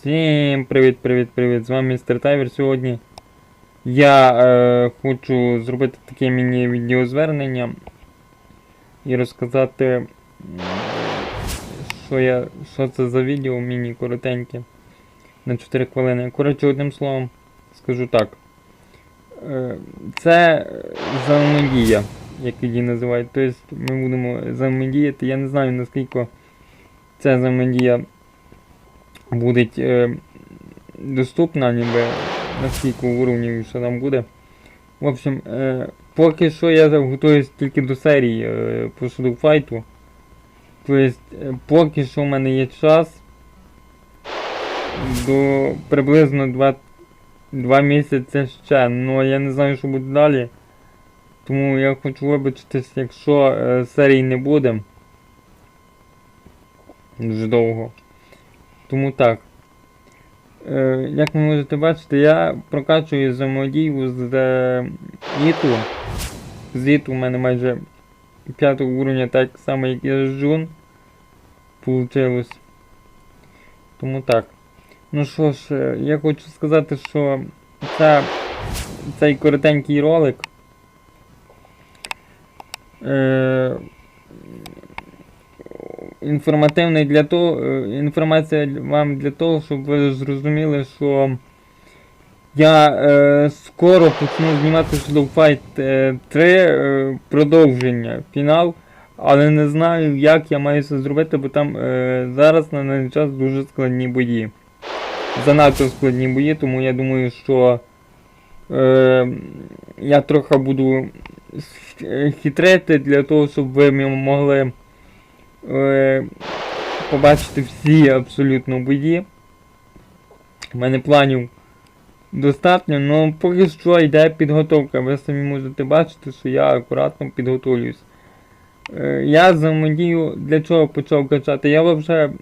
Всім привіт-привіт-привіт! З вами містер Тайвер. Сьогодні я е, хочу зробити таке міні-відеозвернення і розказати, що, я, що це за відео міні коротеньке на 4 хвилини. Коротше, одним словом, скажу так. Е, це взаємодія, як її називають. Тобто ми будемо взаємодіяти. Я не знаю наскільки ця взаємодія буде е, доступна, ніби наскільки уровнів що там буде. В общем, е, поки що я готуюсь тільки до серії е, по Shadow Fight. Тобто, е, поки що в мене є час до приблизно 2, 2 місяці ще. Ну я не знаю, що буде далі. Тому я хочу вибачитись, якщо е, серії не буде. Дуже довго. Тому так. Е, як ви можете бачити, я прокачую взаємодію з е, Іту. З Іту у мене майже 5 уровня, так само як і з Джун. Получилось. Тому так. Ну що ж, е, я хочу сказати, що ця, цей коротенький ролик. Е, інформативний для того, е, інформація вам для того, щоб ви зрозуміли, що я е, скоро почну знімати Shadow Fight е, 3 е, продовження, фінал, але не знаю, як я маю це зробити, бо там е, зараз на даний час дуже складні бої. Занадто складні бої, тому я думаю, що е, я трохи буду хитрити для того, щоб ви могли е, побачити всі абсолютно бої. У мене планів достатньо, але поки що йде підготовка. Ви самі можете бачити, що я акуратно підготовлююсь. Е, я взаємодію для чого почав качати? Я взагалі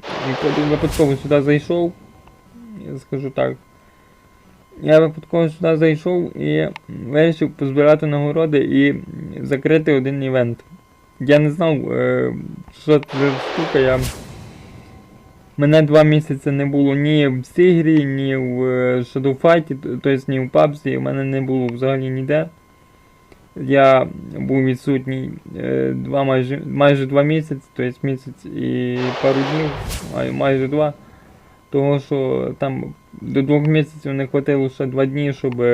випадково сюди зайшов. Я скажу так. Я випадково сюди зайшов і вирішив позбирати нагороди і закрити один івент. Я не знав, е, що це штука. Я... Мене два місяці не було ні в цій ні в е, Shadow Fight, тобто ні в PUBG, мене не було взагалі ніде. Я був відсутній е, два майже, майже два місяці, тобто місяць і пару днів, май- майже два. Того що там до двох місяців не хватило ще два дні, щоб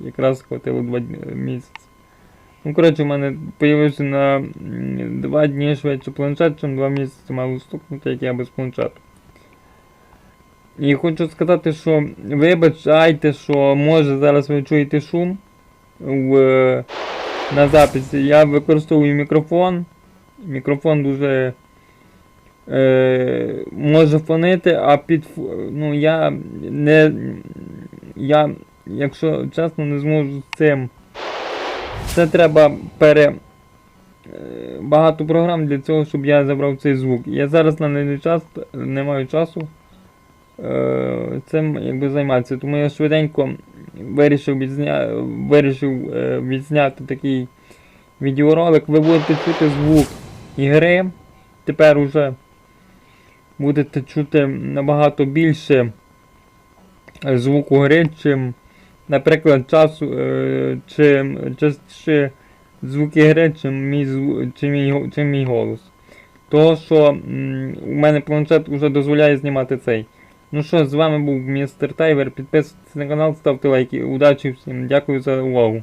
якраз хватило два місяці. Ну, коротше, в мене появився на м, два дні швидше планшет, чим два місяці мало стукнути, як я без планшету. І хочу сказати, що вибачайте, що може зараз ви чуєте шум в, на записі. Я використовую мікрофон. Мікрофон дуже е, може фонити, а під ну я не. Я, якщо чесно, не зможу з цим. Це треба пере. е, Багато програм для цього, щоб я забрав цей звук. Я зараз на даний час не маю часу е, цим якби займатися. Тому я швиденько вирішив, відзня... вирішив е, відзняти такий відеоролик. Ви будете чути звук ігри. Тепер уже будете чути набагато більше звуку гри, чим, наприклад, часу, чи чим, частіше звуки гри, чим мій, чи мій, чи мій голос. Того, що у мене планшет вже дозволяє знімати цей. Ну що, з вами був містер Тайвер. Підписуйтесь на канал, ставте лайки. Удачі всім, дякую за увагу.